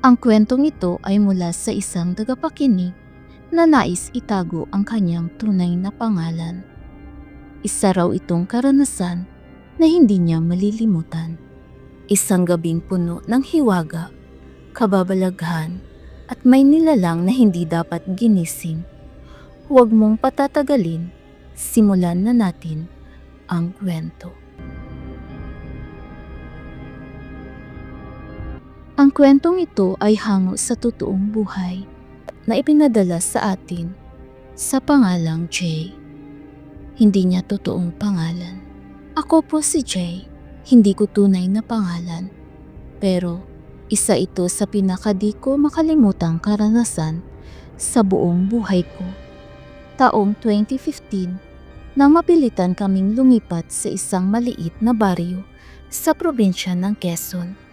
Ang kwentong ito ay mula sa isang tagapakinig na nais itago ang kanyang tunay na pangalan. Isa raw itong karanasan na hindi niya malilimutan. Isang gabing puno ng hiwaga, kababalaghan, at may nilalang na hindi dapat ginising. Huwag mong patatagalin, simulan na natin ang kwento. Ang kwentong ito ay hango sa totoong buhay na ipinadala sa atin sa pangalang Jay. Hindi niya totoong pangalan. Ako po si Jay. Hindi ko tunay na pangalan. Pero isa ito sa pinakadi ko makalimutang karanasan sa buong buhay ko. Taong 2015 nang mapilitan kaming lumipat sa isang maliit na baryo sa probinsya ng Quezon.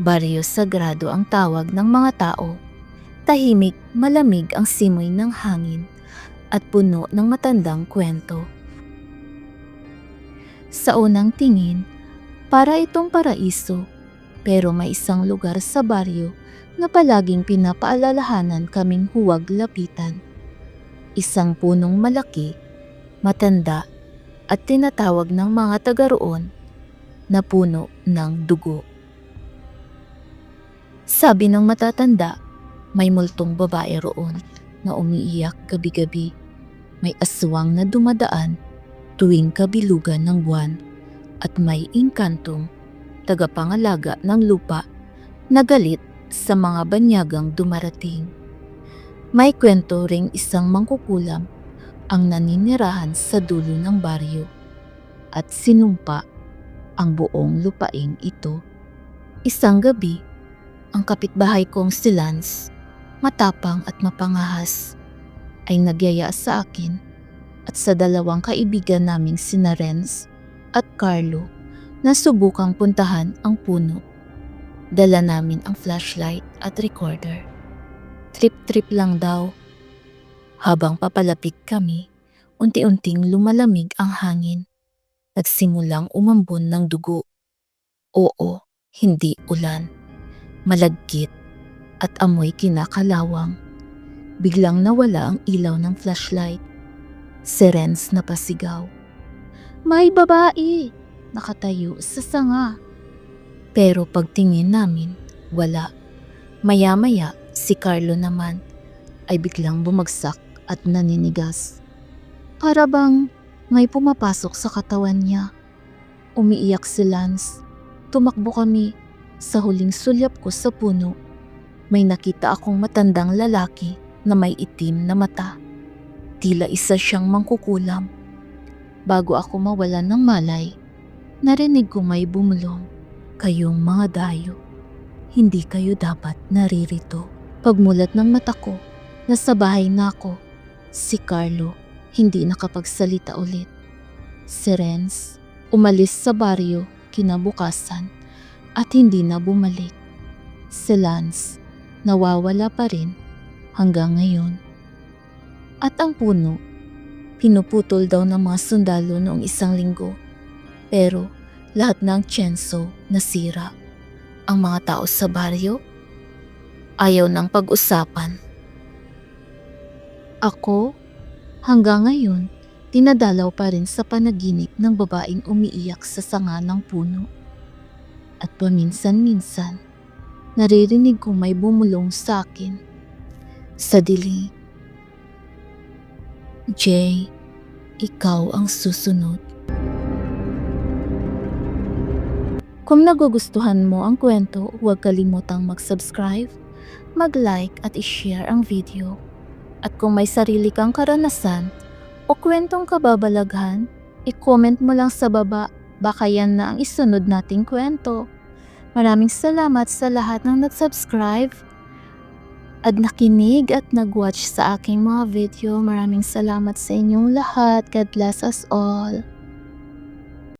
Baryo Sagrado ang tawag ng mga tao. Tahimik, malamig ang simoy ng hangin at puno ng matandang kwento. Sa unang tingin, para itong paraiso, pero may isang lugar sa baryo na palaging pinapaalalahanan kaming huwag lapitan. Isang punong malaki, matanda, at tinatawag ng mga taga roon na puno ng dugo. Sabi ng matatanda, may multong babae roon na umiiyak gabi-gabi. May aswang na dumadaan tuwing kabilugan ng buwan at may inkantong tagapangalaga ng lupa na galit sa mga banyagang dumarating. May kwento ring isang mangkukulam ang naninirahan sa dulo ng baryo at sinumpa ang buong lupaing ito. Isang gabi, ang kapitbahay kong si Lance, matapang at mapangahas, ay nagyaya sa akin at sa dalawang kaibigan naming sina Renz at Carlo na subukang puntahan ang puno. Dala namin ang flashlight at recorder. Trip-trip lang daw. Habang papalapit kami, unti-unting lumalamig ang hangin. Nagsimulang umambon ng dugo. Oo, hindi ulan. Malagkit at amoy kinakalawang. Biglang nawala ang ilaw ng flashlight. Si Renz napasigaw. May babae! Nakatayo sa sanga. Pero pagtingin namin, wala. Maya-maya, si Carlo naman ay biglang bumagsak at naninigas. Para bang may pumapasok sa katawan niya. Umiiyak si Lance. Tumakbo kami. Sa huling sulyap ko sa puno, may nakita akong matandang lalaki na may itim na mata. Tila isa siyang mangkukulam. Bago ako mawalan ng malay, narinig ko may bumulong. Kayong mga dayo, hindi kayo dapat naririto. Pagmulat ng mata ko, nasa bahay na ako. Si Carlo, hindi nakapagsalita ulit. Si Renz, umalis sa baryo kinabukasan at hindi na bumalik. Si Lance, nawawala pa rin hanggang ngayon. At ang puno, pinuputol daw ng mga sundalo noong isang linggo. Pero lahat ng tsenso nasira. Ang mga tao sa baryo, ayaw ng pag-usapan. Ako, hanggang ngayon, tinadalaw pa rin sa panaginip ng babaeng umiiyak sa sanga ng puno. At paminsan-minsan, naririnig kong may bumulong sa akin. Sa dilim. Jay, ikaw ang susunod. Kung nagugustuhan mo ang kwento, huwag kalimutang mag-subscribe, mag-like at i-share ang video. At kung may sarili kang karanasan o kwentong kababalaghan, i-comment mo lang sa baba baka yan na ang isunod nating kwento. Maraming salamat sa lahat ng nag-subscribe at nakinig at nag-watch sa aking mga video. Maraming salamat sa inyong lahat. God bless us all.